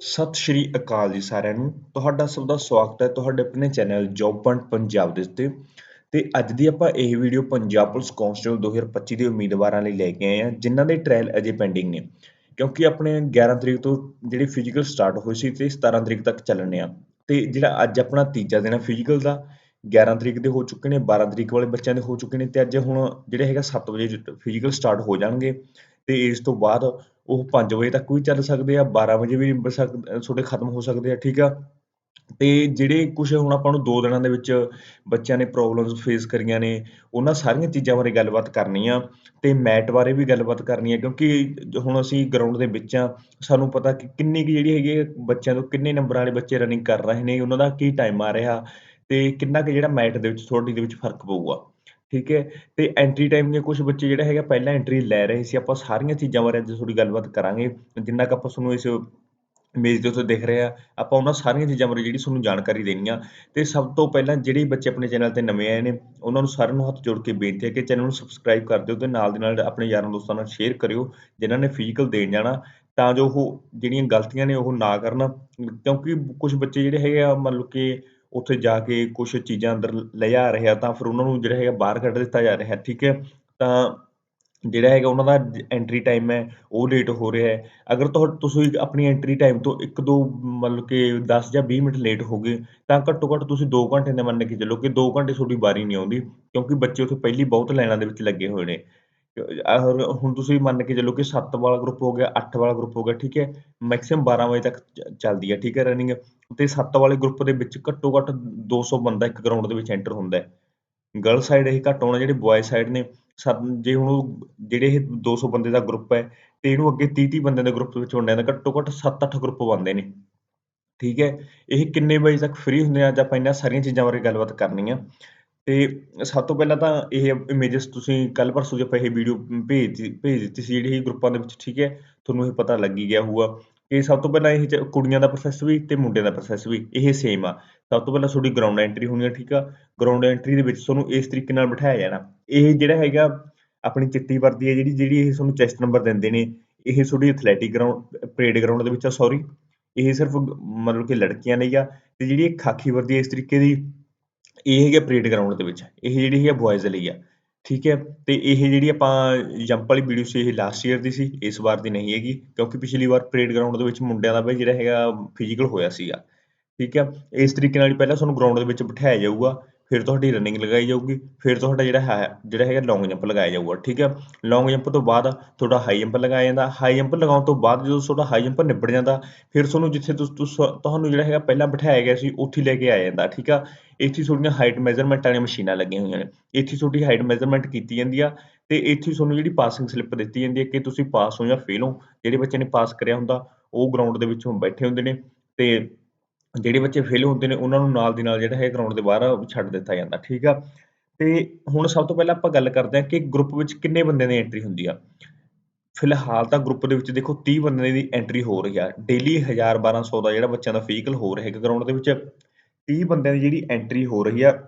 ਸਤਿ ਸ਼੍ਰੀ ਅਕਾਲ ਜੀ ਸਾਰਿਆਂ ਨੂੰ। ਤੁਹਾਡਾ ਸਭ ਦਾ ਸਵਾਗਤ ਹੈ ਤੁਹਾਡੇ ਆਪਣੇ ਚੈਨਲ ਜੌਬ ਪੁਆਇੰਟ ਪੰਜਾਬ ਦੇ ਉੱਤੇ। ਤੇ ਅੱਜ ਦੀ ਆਪਾਂ ਇਹ ਵੀਡੀਓ ਪੰਜਾਬ ਪੁਲਿਸ ਕਾਂਸਟੇਬਲ 2025 ਦੇ ਉਮੀਦਵਾਰਾਂ ਲਈ ਲੈ ਕੇ ਆਏ ਹਾਂ, ਜਿਨ੍ਹਾਂ ਦੇ ਟ੍ਰਾਇਲ ਅਜੇ ਪੈਂਡਿੰਗ ਨੇ। ਕਿਉਂਕਿ ਆਪਣੇ 11 ਤਰੀਕ ਤੋਂ ਜਿਹੜੀ ਫਿਜ਼ੀਕਲ ਸਟਾਰਟ ਹੋਈ ਸੀ ਤੇ 17 ਤਰੀਕ ਤੱਕ ਚੱਲਣੇ ਆ। ਤੇ ਜਿਹੜਾ ਅੱਜ ਆਪਣਾ ਤੀਜਾ ਦਿਨ ਹੈ ਫਿਜ਼ੀਕਲ ਦਾ 11 ਤਰੀਕ ਦੇ ਹੋ ਚੁੱਕੇ ਨੇ 12 ਤਰੀਕ ਵਾਲੇ ਬੱਚਿਆਂ ਦੇ ਹੋ ਚੁੱਕੇ ਨੇ। ਤੇ ਅੱਜ ਹੁਣ ਜਿਹੜੇ ਹੈਗਾ 7 ਵਜੇ ਫਿਜ਼ੀਕਲ ਸਟਾਰਟ ਹੋ ਜਾਣਗੇ। ਅਤੇ ਇਸ ਤੋਂ ਬਾਅਦ ਉਹ ਪੰਜ ਵਜੇ ਤੱਕ ਵੀ ਚੱਲ ਸਕਦੇ ਆ 12 ਵਜੇ ਵੀ ਬ ਸਕ ਤੁਹਾਡੇ ਖਤਮ ਹੋ ਸਕਦੇ ਆ, ਠੀਕ ਆ? ਅਤੇ ਜਿਹੜੇ ਕੁਛ ਹੁਣ ਆਪਾਂ ਨੂੰ ਦੋ ਦਿਨਾਂ ਦੇ ਵਿੱਚ ਬੱਚਿਆਂ ਨੇ ਪ੍ਰੋਬਲਮਸ ਫੇਸ ਕਰੀਆਂ ਨੇ, ਉਹਨਾਂ ਸਾਰੀਆਂ ਚੀਜ਼ਾਂ ਬਾਰੇ ਗੱਲਬਾਤ ਕਰਨੀ ਆ ਅਤੇ ਮੈਟ ਬਾਰੇ ਵੀ ਗੱਲਬਾਤ ਕਰਨੀ ਆ, ਕਿਉਂਕਿ ਹੁਣ ਅਸੀਂ ਗਰਾਊਂਡ ਦੇ ਵਿੱਚ ਆ, ਸਾਨੂੰ ਪਤਾ ਕਿ ਕਿੰਨੀ ਕੁ ਜਿਹੜੀ ਹੈਗੀ ਹੈ ਬੱਚਿਆਂ ਤੋਂ ਕਿੰਨੇ ਨੰਬਰਾਂ ਵਾਲੇ ਬੱਚੇ ਰਨਿੰਗ ਕਰ ਰਹੇ ਨੇ, ਉਹਨਾਂ ਦਾ ਕੀ ਟਾਈਮ ਆ ਰਿਹਾ ਅਤੇ ਕਿੰਨਾ ਕੁ ਜਿਹੜਾ ਮੈਟ ਦੇ ਵਿੱਚ ਥੋੜੀ ਦੇ ਵਿੱਚ ਫ਼ਰਕ ਪਊਗਾ। ਠੀਕ ਹੈ? ਤੇ ਐਂਟਰੀ ਟਾਈਮ ਦੇ ਕੁਝ ਬੱਚੇ ਜਿਹੜਾ ਹੈਗਾ ਪਹਿਲਾਂ ਐਂਟਰੀ ਲੈ ਰਹੇ ਸੀ। ਆਪਾਂ ਸਾਰੀਆਂ ਚੀਜ਼ਾਂ ਬਾਰੇ ਅੱਜ ਥੋੜੀ ਗੱਲਬਾਤ ਕਰਾਂਗੇ। ਜਿੰਨਾ ਕੁ ਆਪਾਂ ਤੁਹਾਨੂੰ ਇਸ ਇਮੇਜ ਦੇ ਉੱਤੇ ਦਿਖ ਰਿਹਾ ਆਪਾਂ ਉਹਨਾਂ ਸਾਰੀਆਂ ਚੀਜ਼ਾਂ ਬਾਰੇ ਜਿਹੜੀ ਤੁਹਾਨੂੰ ਜਾਣਕਾਰੀ ਦੇਣੀ ਆ। ਤੇ ਸਭ ਤੋਂ ਪਹਿਲਾਂ ਜਿਹੜੇ ਬੱਚੇ ਆਪਣੇ ਚੈਨਲ ਤੇ ਨਵੇਂ ਆਏ ਨੇ, ਉਹਨਾਂ ਨੂੰ ਸਾਰਿਆਂ ਨੂੰ ਹੱਥ ਜੋੜ ਕੇ ਬੇਨਤੀ ਹੈ ਕਿ ਚੈਨਲ ਨੂੰ ਸਬਸਕ੍ਰਾਈਬ ਕਰ ਦਿਓ ਤੇ ਨਾਲ ਦੀ ਨਾਲ ਆਪਣੇ ਯਾਰਾਂ ਦੋਸਤਾਂ ਨਾਲ ਸ਼ੇਅਰ ਕਰਿਓ, ਜਿਨ੍ਹਾਂ ਨੇ ਫਿਜ਼ੀਕਲ ਦੇਣ ਜਾਣਾ, ਤਾਂ ਜੋ ਉਹ ਜਿਹੜੀਆਂ ਗਲਤੀਆਂ ਨੇ ਉਹ ਨਾ ਕਰਨ। ਕਿਉਂਕਿ ਕੁਝ ਬੱਚੇ ਜਿਹੜੇ ਹੈਗੇ ਆ ਮਤਲਬ ਕਿ ਉੱਥੇ ਜਾ ਕੇ ਕੁਝ ਚੀਜ਼ਾਂ ਅੰਦਰ ਲਿਆ ਰਹੇ ਆ ਤਾਂ ਫਿਰ ਉਹਨਾਂ ਨੂੰ ਜਿਹੜਾ ਹੈਗਾ ਬਾਹਰ ਕੱਢ ਦਿੱਤਾ ਜਾ ਰਿਹਾ, ਠੀਕ ਹੈ? ਤਾਂ ਜਿਹੜਾ ਹੈਗਾ ਉਹਨਾਂ ਦਾ ਐਂਟਰੀ ਟਾਈਮ ਹੈ, ਉਹ ਲੇਟ ਹੋ ਰਿਹਾ ਹੈ। ਅਗਰ ਤੁਹਾ, ਤੁਸੀਂ ਆਪਣੀ ਐਂਟਰੀ ਟਾਈਮ ਤੋਂ 1-2 ਮਤਲਬ ਕਿ 10 ਜਾਂ 20 ਮਿੰਟ ਲੇਟ ਹੋ ਗਏ, ਤਾਂ ਘੱਟੋ ਘੱਟ ਤੁਸੀਂ 2 ਘੰਟੇ ਦੇ ਮੰਨ ਕੇ ਚੱਲੋ ਕਿ 2 ਘੰਟੇ ਤੁਹਾਡੀ ਵਾਰੀ ਨਹੀਂ ਆਉਂਦੀ, ਕਿਉਂਕਿ ਬੱਚੇ ਉੱਥੇ ਪਹਿਲੀ ਬਹੁਤ ਲਾਈਨਾਂ ਦੇ ਵਿੱਚ ਲੱਗੇ ਹੋਏ ਨੇ। ਹੁਣ ਤੁਸੀਂ ਮੰਨ ਕੇ ਚੱਲੋ ਕਿ 7 ਵਾਲਾ ਗਰੁੱਪ ਹੋ ਗਿਆ 8 ਵਾਲਾ ਗਰੁੱਪ ਹੋ ਗਿਆ, ਠੀਕ ਹੈ ਮੈਕਸਿਮਮ 12 ਵਜੇ ਤੱਕ ਚੱਲਦੀ ਹੈ, ਠੀਕ ਹੈ ਰਨਿੰਗ ਤੇ 7 ਵਾਲੇ ਗਰੁੱਪ ਦੇ ਵਿੱਚ ਘੱਟੋ ਘੱਟ 200 ਬੰਦਾ ਇੱਕ ਗਰਾਊਂਡ ਦੇ ਵਿੱਚ ਐਂਟਰ ਹੁੰਦਾ ਹੈ। ਗਰਲ ਸਾਈਡ ਇਹ ਘੱਟ ਹੋਣਾ, ਜਿਹੜੇ ਬॉय ਸਾਈਡ ਨੇ ਜੇ ਹੁਣ ਜਿਹੜੇ ਇਹ 200 ਬੰਦੇ ਦਾ ਗਰੁੱਪ ਹੈ ਤੇ ਇਹਨੂੰ ਅੱਗੇ 30-30 ਬੰਦਿਆਂ ਦੇ ਗਰੁੱਪ ਵਿੱਚ ਵੰਡਿਆ ਤਾਂ ਘੱਟੋ ਘੱਟ 7-8 ਗਰੁੱਪ ਬਣਦੇ ਨੇ। ਠੀਕ ਹੈ, ਇਹ ਕਿੰਨੇ ਵਜੇ ਤੱਕ ਫ੍ਰੀ ਹੁੰਦੇ ਆ, ਅੱਜ ਆਪਾਂ ਇਹਨਾਂ ਸਾਰੀਆਂ ਚੀਜ਼ਾਂ ਬਾਰੇ ਗੱਲਬਾਤ ਕਰਨੀ ਆ ਅਤੇ ਸਭ ਤੋਂ ਪਹਿਲਾਂ ਤਾਂ ਇਹ ਇਮੇਜਸ ਤੁਸੀਂ ਕੱਲ੍ਹ ਪਰਸੋਂ ਜੇ ਆਪਾਂ ਇਹ ਵੀਡੀਓ ਭੇਜ ਭੇਜ ਦਿੱਤੀ ਸੀ ਜਿਹੜੀ ਗਰੁੱਪਾਂ ਦੇ ਵਿੱਚ, ਠੀਕ ਹੈ, ਤੁਹਾਨੂੰ ਇਹ ਪਤਾ ਲੱਗ ਹੀ ਗਿਆ ਹੋਊਗਾ ਇਹ ਸਭ ਤੋਂ ਪਹਿਲਾਂ ਇਹ ਕੁੜੀਆਂ ਦਾ ਪ੍ਰੋਸੈਸ ਵੀ ਤੇ ਮੁੰਡਿਆਂ ਦਾ ਪ੍ਰੋਸੈਸ ਵੀ, ਇਹ ਸੇਮ ਆ। ਸਭ ਤੋਂ ਪਹਿਲਾਂ ਤੁਹਾਡੀ ਗਰਾਊਂਡ ਐਂਟਰੀ ਹੋਣੀ ਆ, ਠੀਕ ਆ। ਗਰਾਊਂਡ ਐਂਟਰੀ ਦੇ ਵਿੱਚ ਤੁਹਾਨੂੰ ਇਸ ਤਰੀਕੇ ਨਾਲ ਬਿਠਾਇਆ ਜਾਣਾ। ਇਹ ਜਿਹੜਾ ਹੈਗਾ, ਆਪਣੀ ਚਿੱਟੀ ਵਰਦੀ ਹੈ ਜਿਹੜੀ ਜਿਹੜੀ ਇਹ ਤੁਹਾਨੂੰ ਚੈਸਟ ਨੰਬਰ ਦਿੰਦੇ ਨੇ, ਇਹ ਤੁਹਾਡੀ ਐਥਲੈਟਿਕ ਗਰਾਊਂਡ ਪਰੇਡ ਗਰਾਊਂਡ ਦੇ ਵਿੱਚ ਆ ਸੌਰੀ ਇਹ ਸਿਰਫ ਮਤਲਬ ਕਿ ਲੜਕੀਆਂ ਲਈ ਆ, ਤੇ ਜਿਹੜੀ ਇਹ ਖਾਕੀ ਵਰਦੀ ਹੈ ਇਸ ਤਰੀਕੇ ਦੀ ਇਹ ਹੈਗਾ ਪਰੇਡ ਗਰਾਊਂਡ ਦੇ ਵਿੱਚ। ਇਹ ਜਿਹੜੀ ਹੈ ਬॉयਜ਼ ਲਈ ਆ। ਠੀਕ ਹੈ? ਤੇ ਇਹ ਜਿਹੜੀ ਆਪਾਂ ਜੰਪ ਵਾਲੀ ਵੀਡੀਓ ਸੀ, ਇਹ ਲਾਸਟ ਈਅਰ ਦੀ ਸੀ, ਇਸ ਵਾਰ ਦੀ ਨਹੀਂ ਹੈਗੀ, ਕਿਉਂਕਿ ਪਿਛਲੀ ਵਾਰ ਪਰੇਡ ਗਰਾਊਂਡ ਦੇ ਵਿੱਚ ਮੁੰਡਿਆਂ ਦਾ ਵੀ ਜਿਹੜਾ ਹੈਗਾ ਫਿਜ਼ੀਕਲ ਹੋਇਆ ਸੀਗਾ। ਠੀਕ ਹੈ? ਇਸ ਤਰੀਕੇ ਨਾਲ ਪਹਿਲਾਂ ਤੁਹਾਨੂੰ ਗਰਾਊਂਡ ਦੇ ਵਿੱਚ ਬਿਠਾਇਆ ਜਾਊਗਾ। ਫਿਰ ਤੁਹਾਡੀ ਰਨਿੰਗ ਲਗਾਈ ਜਾਊਗੀ, ਫਿਰ ਤੁਹਾਡਾ ਜਿਹੜਾ ਹੈ, ਜਿਹੜਾ ਹੈਗਾ ਲੌਂਗ ਜੰਪ ਲਗਾਇਆ ਜਾਊਗਾ, ਠੀਕ ਹੈ? ਲੌਂਗ ਜੰਪ ਤੋਂ ਬਾਅਦ ਤੁਹਾਡਾ ਹਾਈ ਜੰਪ ਲਗਾਇਆ ਜਾਂਦਾ। ਹਾਈ ਜੰਪ ਲਗਾਉਣ ਤੋਂ ਬਾਅਦ ਜਦੋਂ ਤੁਹਾਡਾ ਹਾਈ ਜੰਪ ਨਿਬੜ ਜਾਂਦਾ, ਫਿਰ ਤੁਹਾਨੂੰ ਜਿੱਥੇ ਤੁਹਾਨੂੰ ਜਿਹੜਾ ਹੈਗਾ ਪਹਿਲਾਂ ਬਿਠਾਇਆ ਗਿਆ ਸੀ, ਉੱਥੇ ਲੈ ਕੇ ਆਇਆ ਜਾਂਦਾ, ਠੀਕ ਆ? ਇੱਥੇ ਤੁਹਾਡੀਆਂ ਹਾਈਟ ਮੈਜ਼ਰਮੈਂਟ ਵਾਲੀਆਂ ਮਸ਼ੀਨਾਂ ਲੱਗੀਆਂ ਹੋਈਆਂ ਨੇ। ਇੱਥੇ ਤੁਹਾਡੀ ਹਾਈਟ ਮੈਜ਼ਰਮੈਂਟ ਕੀਤੀ ਜਾਂਦੀ ਆ ਤੇ ਇੱਥੇ ਤੁਹਾਨੂੰ ਜਿਹੜੀ ਪਾਸਿੰਗ ਸਲਿੱਪ ਦਿੱਤੀ ਜਾਂਦੀ ਹੈ ਕਿ ਤੁਸੀਂ ਪਾਸ ਹੋ ਜਾਂ ਫੇਲ ਹੋ। ਜਿਹੜੇ ਬੱਚੇ ਨੇ ਪਾਸ ਕਰਿਆ ਹੁੰਦਾ, ਉਹ ਗਰਾਊਂਡ ਦੇ ਵਿੱਚ ਬੈਠੇ ਹੁੰਦੇ ਨੇ ਤੇ ਜਿਹੜੇ ਬੱਚੇ ਫੇਲ ਹੁੰਦੇ ਨੇ, ਉਹਨਾਂ ਨੂੰ ਨਾਲ ਦੀ ਨਾਲ ਜਿਹੜਾ ਹੈ ਗਰਾਊਂਡ ਦੇ ਬਾਹਰ ਛੱਡ ਦਿੱਤਾ ਜਾਂਦਾ, ਠੀਕ ਆ? ਤੇ ਹੁਣ ਸਭ ਤੋਂ ਪਹਿਲਾਂ ਆਪਾਂ ਗੱਲ ਕਰਦੇ ਹਾਂ ਕਿ ਗਰੁੱਪ ਵਿੱਚ ਕਿੰਨੇ ਬੰਦਿਆਂ ਦੀ ਐਂਟਰੀ ਹੁੰਦੀ ਆ। ਫਿਲਹਾਲ ਤਾਂ ਗਰੁੱਪ ਦੇ ਵਿੱਚ ਦੇਖੋ 30 ਬੰਦਿਆਂ ਦੀ ਐਂਟਰੀ ਹੋ ਰਹੀ ਆ। ਡੇਲੀ 1000 1200 ਦਾ ਜਿਹੜਾ ਬੱਚਿਆਂ ਦਾ ਫਿਜ਼ੀਕਲ ਹੋ ਰਿਹਾ ਹੈ ਗਰਾਊਂਡ ਦੇ ਵਿੱਚ 30 ਬੰਦਿਆਂ ਦੀ ਜਿਹੜੀ ਐਂਟਰੀ ਹੋ ਰਹੀ ਆ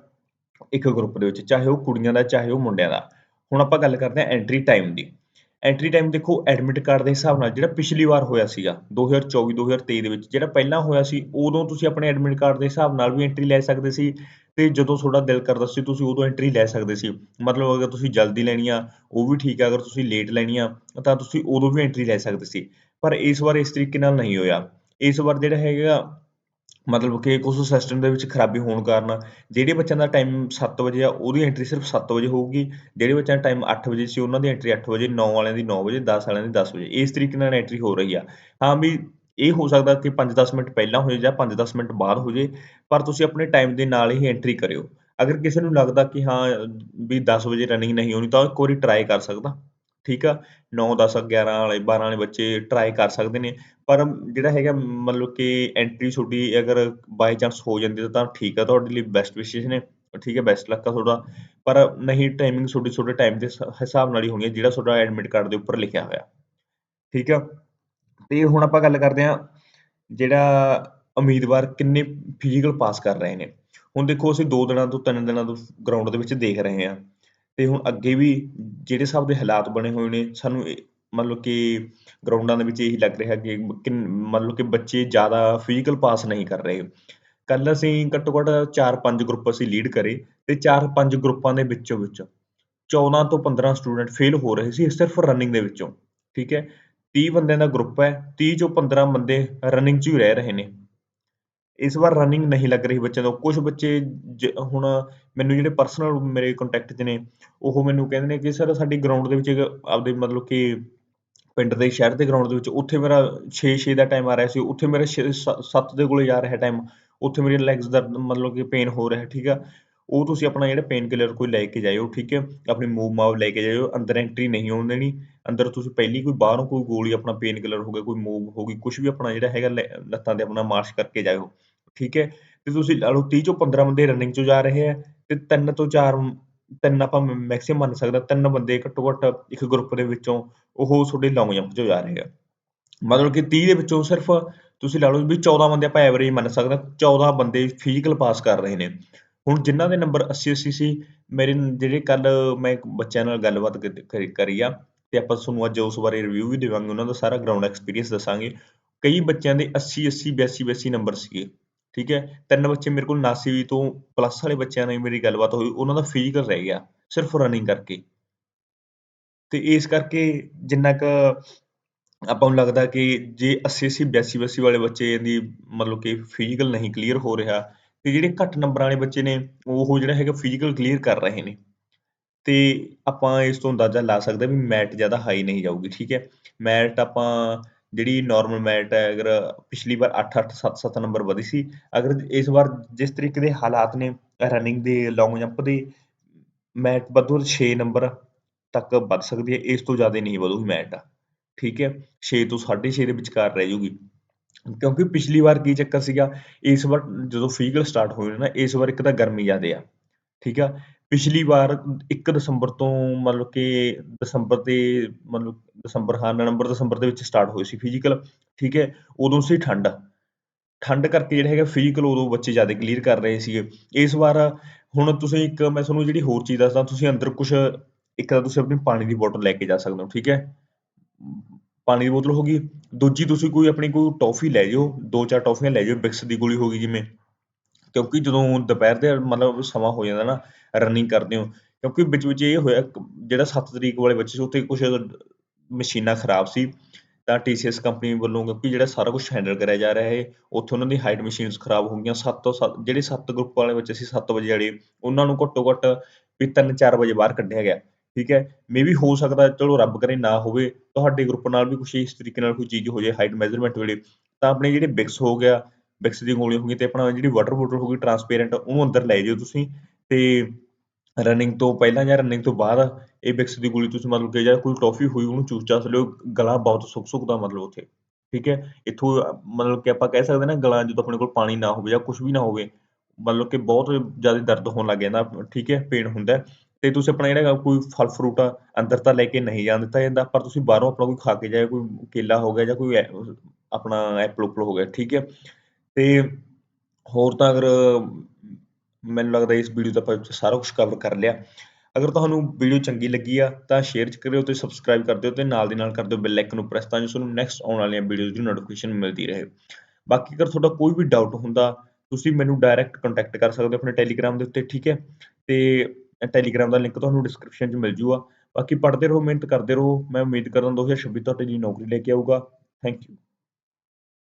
ਇੱਕ ਗਰੁੱਪ ਦੇ ਵਿੱਚ, ਚਾਹੇ ਉਹ ਕੁੜੀਆਂ ਦਾ, ਚਾਹੇ ਉਹ ਮੁੰਡਿਆਂ ਦਾ। ਹੁਣ ਆਪਾਂ ਗੱਲ ਕਰਦੇ ਹਾਂ ਐਂਟਰੀ ਟਾਈਮ ਦੀ। ਐਂਟਰੀ ਟਾਈਮ ਦੇਖੋ ਐਡਮਿਟ ਕਾਰਡ ਦੇ ਹਿਸਾਬ ਨਾਲ ਜਿਹੜਾ ਪਿਛਲੀ ਵਾਰ ਹੋਇਆ ਸੀਗਾ 2024 2023 ਦੇ ਵਿੱਚ, ਜਿਹੜਾ ਪਹਿਲਾਂ ਹੋਇਆ ਸੀ, ਉਦੋਂ ਤੁਸੀਂ ਆਪਣੇ ਐਡਮਿਟ ਕਾਰਡ ਦੇ ਹਿਸਾਬ ਨਾਲ ਵੀ ਐਂਟਰੀ ਲੈ ਸਕਦੇ ਸੀ ਤੇ ਜਦੋਂ ਤੁਹਾਡਾ ਦਿਲ ਕਰਦਾ ਸੀ, ਤੁਸੀਂ ਉਦੋਂ ਐਂਟਰੀ ਲੈ ਸਕਦੇ ਸੀ। ਮਤਲਬ ਅਗਰ ਤੁਸੀਂ ਜਲਦੀ ਲੈਣੀ ਆ, ਉਹ ਵੀ ਠੀਕ ਆ, ਅਗਰ ਤੁਸੀਂ ਲੇਟ ਲੈਣੀ ਆ, ਤਾਂ ਤੁਸੀਂ ਉਦੋਂ ਵੀ ਐਂਟਰੀ ਲੈ ਸਕਦੇ ਸੀ। ਪਰ ਇਸ ਵਾਰ ਇਸ ਤਰੀਕੇ ਨਾਲ ਨਹੀਂ ਹੋਇਆ। ਇਸ ਵਾਰ ਜਿਹੜਾ ਹੈਗਾ ਮਤਲਬ ਕਿ ਕੁਝ ਸਿਸਟਮ ਦੇ ਵਿੱਚ ਖਰਾਬੀ ਹੋਣ ਕਾਰਨ ਜਿਹੜੇ ਬੱਚਿਆਂ ਦਾ ਟਾਈਮ 7 ਵਜੇ ਆ, ਉਹਦੀ ਐਂਟਰੀ ਸਿਰਫ 7 ਵਜੇ ਹੋਊਗੀ, ਜਿਹੜੇ ਬੱਚਿਆਂ ਦਾ ਟਾਈਮ 8 ਵਜੇ ਸੀ, ਉਹਨਾਂ ਦੀ ਐਂਟਰੀ 8 ਵਜੇ 9 ਵਾਲਿਆਂ ਦੀ 9 ਵਜੇ 10 ਵਾਲਿਆਂ ਦੀ 10 ਵਜੇ, ਇਸ ਤਰੀਕੇ ਨਾਲ ਐਂਟਰੀ ਹੋ ਰਹੀ ਆ। ਹਾਂ ਵੀ ਇਹ ਹੋ ਸਕਦਾ ਕਿ 5-10 ਮਿੰਟ ਪਹਿਲਾਂ ਹੋ ਜਾਂ 5-10 ਮਿੰਟ ਬਾਅਦ ਹੋ ਜੇ ਪਰ ਤੁਸੀਂ ਆਪਣੇ ਟਾਈਮ ਦੇ ਨਾਲ ਹੀ ਐਂਟਰੀ ਕਰਿਓ। ਅਗਰ ਕਿਸੇ ਨੂੰ ਲੱਗਦਾ ਕਿ ਹਾਂ ਵੀ 10 ਵਜੇ ਰਨਿੰਗ ਨਹੀਂ ਹੋਣੀ, ਤਾਂ ਉਹ ਇੱਕ ਵਾਰੀ ਟਰਾਈ ਕਰ ਸਕਦਾ। ਠੀਕ ਆ? 9 10 11 ਵਾਲੇ 12 ਵਾਲੇ ਬੱਚੇ ਟਰਾਈ ਕਰ ਸਕਦੇ ਨੇ। ਪਰ ਜਿਹੜਾ ਹੈਗਾ ਮਤਲਬ ਕਿ ਐਂਟਰੀ ਤੁਹਾਡੀ ਅਗਰ ਬਾਈ ਚਾਂਸ ਹੋ ਜਾਂਦੀ ਤਾਂ ਠੀਕ ਆ, ਤੁਹਾਡੇ ਲਈ ਬੈਸਟ ਵਿਸ਼ੇਸ ਨੇ। ਠੀਕ ਹੈ ਬੈਸਟ ਲੱਕ ਆ ਤੁਹਾਡਾ। ਪਰ ਨਹੀਂ ਟਾਈਮਿੰਗ ਤੁਹਾਡੀ ਤੁਹਾਡੇ ਟਾਈਮ ਦੇ ਹਿਸਾਬ ਨਾਲ ਹੀ ਹੋਣੀ ਹੈ ਜਿਹੜਾ ਤੁਹਾਡਾ ਐਡਮਿਟ ਕਾਰਡ ਦੇ ਉੱਪਰ ਲਿਖਿਆ ਹੋਇਆ। ਠੀਕ ਆ? ਤੇ ਹੁਣ ਆਪਾਂ ਗੱਲ ਕਰਦੇ ਹਾਂ ਜਿਹੜਾ ਉਮੀਦਵਾਰ ਕਿੰਨੇ ਫਿਜ਼ੀਕਲ ਪਾਸ ਕਰ ਰਹੇ ਨੇ। ਹੁਣ ਦੇਖੋ, ਅਸੀਂ 2 ਦਿਨਾਂ ਤੋਂ 3 ਦਿਨਾਂ ਤੋਂ ਗਰਾਊਂਡ ਦੇ ਵਿੱਚ ਦੇਖ ਰਹੇ ਹਾਂ। ਅਤੇ ਹੁਣ ਅੱਗੇ ਵੀ ਜਿਹੜੇ ਹਿਸਾਬ ਦੇ ਹਾਲਾਤ ਬਣੇ ਹੋਏ ਨੇ, ਸਾਨੂੰ ਮਤਲਬ ਕਿ ਗਰਾਊਂਡਾਂ ਦੇ ਵਿੱਚ ਇਹੀ ਲੱਗ ਰਿਹਾ ਕਿ ਕਿੰਨ ਮਤਲਬ ਕਿ ਬੱਚੇ ਜ਼ਿਆਦਾ ਫਿਜ਼ੀਕਲ ਪਾਸ ਨਹੀਂ ਕਰ ਰਹੇ। ਕੱਲ ਅਸੀਂ ਘੱਟੋ ਘੱਟ 4-5 ਗਰੁੱਪ ਅਸੀਂ ਲੀਡ ਕਰੇ ਤੇ 4-5 ਗਰੁੱਪਾਂ ਦੇ ਵਿੱਚੋਂ ਵਿੱਚ 14 ਤੋਂ 15 ਸਟੂਡੈਂਟ ਫੇਲ ਹੋ ਰਹੇ ਸੀ ਸਿਰਫ ਰਨਿੰਗ ਦੇ ਵਿੱਚੋਂ, ਠੀਕ ਹੈ? 30 ਬੰਦਿਆਂ ਦਾ ਗਰੁੱਪ ਹੈ 30 ਚੋਂ 15 ਬੰਦੇ ਰਨਿੰਗ 'ਚ ਹੀ ਰਹਿ ਰਹੇ ਨੇ। ਇਸ ਵਾਰ ਰਨਿੰਗ ਨਹੀਂ ਲੱਗ ਰਹੀ ਬੱਚਿਆਂ ਤੋਂ। ਕੁਝ ਬੱਚੇ ਜ- ਹੁਣ ਮੈਨੂੰ ਜਿਹੜੇ ਪਰਸਨਲ ਮੇਰੇ ਕੰਟੈਕਟ 'ਚ ਨੇ, ਉਹ ਮੈਨੂੰ ਕਹਿੰਦੇ ਨੇ ਕਿ ਸਰ ਸਾਡੀ ਗਰਾਊਂਡ ਦੇ ਵਿੱਚ ਇੱਕ ਆਪਦੇ ਮਤਲਬ ਕਿ ਪਿੰਡ ਦੇ ਸ਼ਹਿਰ ਦੇ ਗਰਾਊਂਡ ਦੇ ਵਿੱਚ ਉੱਥੇ ਮੇਰਾ 6-6 ਦਾ ਟਾਈਮ ਆ ਰਿਹਾ ਸੀ। ਉੱਥੇ ਮੇਰਾ 7 ਦੇ ਕੋਲੇ ਜਾ ਰਿਹਾ ਟਾਈਮ ਉੱਥੇ ਮੇਰੇ ਲੈਗਸ ਦਰਦ, ਮਤਲਬ ਕਿ ਪੇਨ ਹੋ ਰਿਹਾ, ਠੀਕ ਆ? ਉਹ ਤੁਸੀਂ ਆਪਣਾ ਜਿਹੜਾ ਪੇਨ ਕਿਲਰ ਕੋਈ ਲੈ ਕੇ ਜਾਇਓ, ਠੀਕ ਹੈ? ਆਪਣੀ ਮੂਵ ਮਾਵ ਲੈ ਕੇ ਜਾਇਓ। ਅੰਦਰ ਐਂਟਰੀ ਨਹੀਂ ਹੋਣ ਦੇਣੀ ਅੰਦਰ ਤੁਸੀਂ ਪਹਿਲੀ ਕੋਈ ਬਾਹਰੋਂ ਕੋਈ ਗੋਲੀ ਆਪਣਾ ਪੇਨ ਕਿਲਰ ਹੋ ਗਿਆ, ਕੋਈ ਮੂਵ ਹੋ ਗਈ ਕੁਝ ਵੀ ਆਪਣਾ ਜਿਹੜਾ ਹੈਗਾ ਲੈ- ਲੱਤਾਂ ਤੇ ਆਪਣਾ ਮਾਰਸ਼ ਕਰਕੇ ਜਾਇਓ। ਠੀਕ ਹੈ? ਤੇ ਤੁਸੀਂ ਲਾ ਲਓ 30 ਚੋਂ 15 ਬੰਦੇ ਰਨਿੰਗ 'ਚੋਂ ਜਾ ਰਹੇ ਆ ਤੇ ਤਿੰਨ ਤੋਂ ਚਾਰ ਤਿੰਨ ਆਪਾਂ ਮੈਕਸਿਮਮ ਮੰਨ ਸਕਦਾ ਤਿੰਨ ਬੰਦੇ ਘੱਟੋ ਘੱਟ ਇੱਕ ਗਰੁੱਪ ਦੇ ਵਿੱਚੋਂ ਉਹ ਤੁਹਾਡੇ ਲੌਂਗ ਜੰਪ 'ਚੋਂ ਜਾ ਰਹੇ ਆ। ਮਤਲਬ ਕਿ 30 ਦੇ ਵਿੱਚੋਂ ਸਿਰਫ ਤੁਸੀਂ ਲਾ ਲਓ ਵੀ 14 ਬੰਦੇ ਆਪਾਂ ਐਵਰੇਜ ਮੰਨ ਸਕਦੇ ਹਾਂ 14 ਬੰਦੇ ਫਿਜ਼ੀਕਲ ਪਾਸ ਕਰ ਰਹੇ ਨੇ। ਹੁਣ ਜਿਨ੍ਹਾਂ ਦੇ ਨੰਬਰ 80 80 ਸੀ, ਮੇਰੇ ਜਿਹੜੇ ਕੱਲ ਮੈਂ ਬੱਚਿਆਂ ਨਾਲ ਗੱਲਬਾਤ ਕਰੀ ਕਰੀ ਆ ਤੇ ਆਪਾਂ ਤੁਹਾਨੂੰ ਅੱਜ ਉਸ ਬਾਰੇ ਰਿਵਿਊ ਵੀ ਦੇਵਾਂਗੇ, ਉਹਨਾਂ ਦਾ ਸਾਰਾ ਗਰਾਊਂਡ ਐਕਸਪੀਰੀਅੰਸ ਦੱਸਾਂਗੇ। ਕਈ ਬੱਚਿਆਂ ਦੇ 80 80 82 82 ਨੰਬਰ ਸੀਗੇ। ਠੀਕ ਹੈ, ਤਿੰਨ ਬੱਚੇ ਮੇਰੇ ਕੋਲ 79 ਤੋਂ ਪਲੱਸ ਵਾਲੇ ਬੱਚਿਆਂ ਨਾਲ ਮੇਰੀ ਗੱਲਬਾਤ ਹੋਈ, ਉਹਨਾਂ ਦਾ ਫਿਜ਼ੀਕਲ ਰਹਿ ਗਿਆ, ਸਿਰਫ ਰਨਿੰਗ ਕਰਕੇ। ਤੇ ਇਸ ਕਰਕੇ ਜਿੰਨਾ ਕੁ ਆਪਾਂ ਨੂੰ ਲੱਗਦਾ ਕਿ ਜੇ 80 80 82 82 ਵਾਲੇ ਬੱਚੇ ਦੀ ਮਤਲਬ ਕਿ ਫਿਜ਼ੀਕਲ ਨਹੀਂ ਕਲੀਅਰ ਹੋ ਰਿਹਾ, ਤੇ ਜਿਹੜੇ ਘੱਟ ਨੰਬਰਾਂ ਵਾਲੇ ਬੱਚੇ ਨੇ, ਉਹ ਜਿਹੜਾ ਹੈਗਾ ਫਿਜ਼ੀਕਲ ਕਲੀਅਰ ਕਰ ਰਹੇ ਨੇ। ਤੇ ਆਪਾਂ ਇਸ ਤੋਂ ਅੰਦਾਜ਼ਾ ਲਾ ਸਕਦੇ ਵੀ ਮੈਟ ਜ਼ਿਆਦਾ ਹਾਈ ਨਹੀਂ ਜਾਊਗੀ, ਠੀਕ ਹੈ। ਮੈਟ ਆਪਾਂ ਜਿਹੜੀ ਨਾਰਮਲ ਮੈਟ ਹੈ, ਅਗਰ ਪਿਛਲੀ ਵਾਰ 8 8 7 7 ਨੰਬਰ ਵਧੀ ਸੀ, ਅਗਰ ਇਸ ਵਾਰ ਜਿਸ ਤਰੀਕੇ ਦੇ ਹਾਲਾਤ ਨੇ ਰਨਿੰਗ ਦੇ ਲੌਂਗ ਜੰਪ ਦੇ, ਮੈਟ ਵੱਧ 6 ਨੰਬਰ ਤੱਕ ਵੱਧ ਸਕਦੀ ਹੈ, ਇਸ ਤੋਂ ਜ਼ਿਆਦਾ ਨਹੀਂ ਵਧੂਗੀ ਮੈਟ। ਠੀਕ ਹੈ 6 ਤੋਂ 6.5 ਦੇ ਵਿਚਕਾਰ ਰਹਿ ਜੂਗੀ। ਕਿਉਂਕਿ ਪਿਛਲੀ ਵਾਰ ਕੀ ਚੱਕਰ ਸੀਗਾ, ਇਸ ਵਾਰ ਜਦੋਂ ਫਿਜ਼ੀਕਲ ਸਟਾਰਟ ਹੋਏ ਨਾ, ਇਸ ਵਾਰ ਇੱਕ ਤਾਂ ਗਰਮੀ ਜ਼ਿਆਦੇ ਆ। ਠੀਕ ਆ ਪਿਛਲੀ ਵਾਰ ਇੱਕ ਦਸੰਬਰ ਤੋਂ ਮਤਲਬ ਕਿ ਦਸੰਬਰ ਦੇ ਮਤਲਬ ਦਸੰਬਰ, ਹਾਂ, ਨਵੰਬਰ, ਦਸੰਬਰ ਦੇ ਵਿੱਚ ਸਟਾਰਟ ਹੋਏ ਸੀ ਫਿਜ਼ੀਕਲ ਠੀਕ ਹੈ? ਉਦੋਂ ਸੀ ਠੰਡ। ਠੰਡ ਕਰਕੇ ਜਿਹੜਾ ਹੈਗਾ ਫਿਜ਼ੀਕਲ ਉਦੋਂ ਬੱਚੇ ਜ਼ਿਆਦਾ ਕਲੀਅਰ ਕਰ ਰਹੇ ਸੀਗੇ। ਇਸ ਵਾਰ ਹੁਣ ਤੁਸੀਂ ਇੱਕ ਮੈਂ ਤੁਹਾਨੂੰ ਜਿਹੜੀ ਹੋਰ ਚੀਜ਼ ਦੱਸਦਾ, ਤੁਸੀਂ ਅੰਦਰ ਕੁਝ ਇੱਕ ਤਾਂ ਤੁਸੀਂ ਆਪਣੀ ਪਾਣੀ ਦੀ ਬੋਤਲ ਲੈ ਕੇ ਜਾ ਸਕਦੇ ਹੋ, ਠੀਕ ਹੈ? ਪਾਣੀ ਦੀ ਬੋਤਲ ਹੋ ਗਈ। ਦੂਜੀ ਤੁਸੀਂ ਕੋਈ ਆਪਣੀ ਕੋਈ ਟੌਫੀ ਲੈ ਜਾਓ, ਦੋ ਚਾਰ ਟੌਫੀਆਂ ਲੈ ਜਾਓ, ਬਿਕਸ ਦੀ ਗੋਲੀ ਹੋ ਗਈ ਜਿਵੇਂ। ਕਿਉਂਕਿ ਜਦੋਂ ਦੁਪਹਿਰ ਦੇ ਮਤਲਬ ਸਮਾਂ ਹੋ ਜਾਂਦਾ ਨਾ ਰਨਿੰਗ ਕਰਦੇ ਹੋ, ਕਿਉਂਕਿ ਵਿੱਚ ਵਿੱਚ ਇਹ ਹੋਇਆ ਜਿਹੜਾ 7 ਤਰੀਕ ਵਾਲੇ ਬੱਚੇ ਸੀ, ਉੱਥੇ ਕੁਝ ਮਸ਼ੀਨਾਂ ਖਰਾਬ ਸੀ, ਤਾਂ TCS ਕੰਪਨੀ ਵੱਲੋਂ, ਕਿਉਂਕਿ ਜਿਹੜਾ ਸਾਰਾ ਕੁਝ ਹੈਂਡਲ ਕਰਿਆ ਜਾ ਰਿਹਾ ਹੈ, ਉੱਥੇ ਉਹਨਾਂ ਦੀ ਹਾਈਟ ਮਸ਼ੀਨਸ ਖਰਾਬ ਹੋ ਗਈਆਂ 7 ਤੋਂ 7 ਜਿਹੜੇ 7 ਗਰੁੱਪ ਵਾਲੇ ਬੱਚੇ ਸੀ 7 ਵਜੇ ਵਾਲੇ, ਉਹਨਾਂ ਨੂੰ ਘੱਟੋ ਘੱਟ ਵੀ 3-4 ਵਜੇ ਬਾਹਰ ਕੱਢਿਆ ਗਿਆ, ਠੀਕ ਹੈ? ਮੇਬੀ ਹੋ ਸਕਦਾ, ਚਲੋ ਰੱਬ ਕਰੇ ਨਾ ਹੋਵੇ, ਤੁਹਾਡੇ ਗਰੁੱਪ ਨਾਲ ਵੀ ਕੁਝ ਇਸ ਤਰੀਕੇ ਨਾਲ ਕੋਈ ਚੀਜ਼ ਹੋ ਜਾਏ ਹਾਈਟ ਮੈਜ਼ਰਮੈਂਟ ਵੇਲੇ, ਤਾਂ ਆਪਣੇ ਜਿਹੜੇ ਬਿਕਸ ਹੋ ਗਿਆ ਬਿਕਸ ਦੀ ਗੋਲੀ ਹੋ ਗਈ ਤੇ ਆਪਣਾ ਜਿਹੜੀ ਵਾਟਰ ਬੋਟਲ ਹੋ ਗਈ ਟਰਾਂਸਪੇਰੈਂਟ ਉਹਨੂੰ ਅੰਦਰ ਲੈ ਜਿਓ ਤੁਸੀਂ ਤੇ ਰਨਿੰਗ ਤੋਂ ਪਹਿਲਾਂ ਜਾਂ ਰਨਿੰਗ ਤੋਂ ਬਾਅਦ ਇਹ ਬਿਕਸ ਦੀ ਗੋਲੀ ਤੁਸੀਂ ਮਤਲਬ ਕਿ ਜਾਂ ਕੋਈ ਟੌਫੀ ਹੋਈ ਉਹਨੂੰ ਚੂਸ ਚਾਸ ਲਿਓ, ਗਲਾ ਬਹੁਤ ਸੁੱਕ ਸੁੱਕਦਾ ਮਤਲਬ ਉੱਥੇ, ਠੀਕ ਹੈ? ਇੱਥੋਂ ਮਤਲਬ ਕਿ ਆਪਾਂ ਕਹਿ ਸਕਦੇ ਨਾ ਗਲਾ ਜਦੋਂ ਆਪਣੇ ਕੋਲ ਪਾਣੀ ਨਾ ਹੋਵੇ ਜਾਂ ਕੁਝ ਵੀ ਨਾ ਹੋਵੇ, ਮਤਲਬ ਕਿ ਬਹੁਤ ਜ਼ਿਆਦਾ ਦਰਦ ਹੋਣ ਲੱਗ ਜਾਂਦਾ, ਠੀਕ ਹੈ? ਪੇਨ ਹੁੰਦਾ ਤੇ ਤੁਸੀਂ ਆਪਣਾ ਜਿਹੜਾ ਹੈਗਾ ਕੋਈ ਫਲ ਫਰੂਟ ਅੰਦਰ ਤਾਂ ਲੈ ਕੇ ਨਹੀਂ ਜਾਣ ਦਿੱਤਾ ਜਾਂਦਾ, ਪਰ ਤੁਸੀਂ ਬਾਹਰੋਂ ਆਪਣਾ ਕੋਈ ਖਾ ਕੇ ਜਾਏ ਕੋਈ ਕੇਲਾ ਹੋ ਗਿਆ ਜਾਂ ਕੋਈ ਆਪਣਾ ਐਪਲ ਉਪਲ ਹੋ ਗਿਆ, ਠੀਕ ਹੈ? ਤੇ ਹੋਰ ਤਾਂ ਅਗਰ ਮੈਨੂੰ ਲੱਗਦਾ ਇਸ ਵੀਡੀਓ ਦਾ ਆਪਾਂ ਸਾਰਾ ਕੁਝ ਕਵਰ ਕਰ ਲਿਆ। ਅਗਰ ਤੁਹਾਨੂੰ ਵੀਡੀਓ ਚੰਗੀ ਲੱਗੀ ਆ, ਤਾਂ ਸ਼ੇਅਰ ਕਰਿਓ ਤੇ ਸਬਸਕ੍ਰਾਈਬ ਕਰ ਦਿਓ ਤੇ ਨਾਲ ਦੀ ਨਾਲ ਕਰ ਦਿਓ ਬੈਲ ਆਈਕਨ ਨੂੰ ਪ੍ਰੈਸ ਤਾਂ ਜੋ ਤੁਹਾਨੂੰ ਨੈਕਸਟ ਆਉਣ ਵਾਲੀਆਂ ਵੀਡੀਓਜ਼ ਦੀ ਨੋਟੀਫਿਕੇਸ਼ਨ ਮਿਲਦੀ ਰਹੇ। ਬਾਕੀ ਅਗਰ ਤੁਹਾਡਾ ਕੋਈ ਵੀ ਡਾਊਟ ਹੁੰਦਾ, ਤੁਸੀਂ ਮੈਨੂੰ ਡਾਇਰੈਕਟ ਕੰਟੈਕਟ ਕਰ ਸਕਦੇ ਹੋ ਆਪਣੇ ਟੈਲੀਗ੍ਰਾਮ ਦੇ ਉੱਤੇ, ਠੀਕ ਹੈ? ਤੇ ਟੈਲੀਗ੍ਰਾਮ ਦਾ ਲਿੰਕ ਤੁਹਾਨੂੰ ਡਿਸਕ੍ਰਿਪਸ਼ਨ 'ਚ ਮਿਲ ਜੂਗਾ। ਬਾਕੀ ਪੜ੍ਹਦੇ ਰਹੋ, ਮਿਹਨਤ ਕਰਦੇ ਰਹੋ। ਮੈਂ ਉਮੀਦ ਕਰਦਾ 2026 ਤੁਹਾਡੇ ਲਈ ਨੌਕਰੀ ਲੈ ਕੇ ਆਊਗਾ। Thank you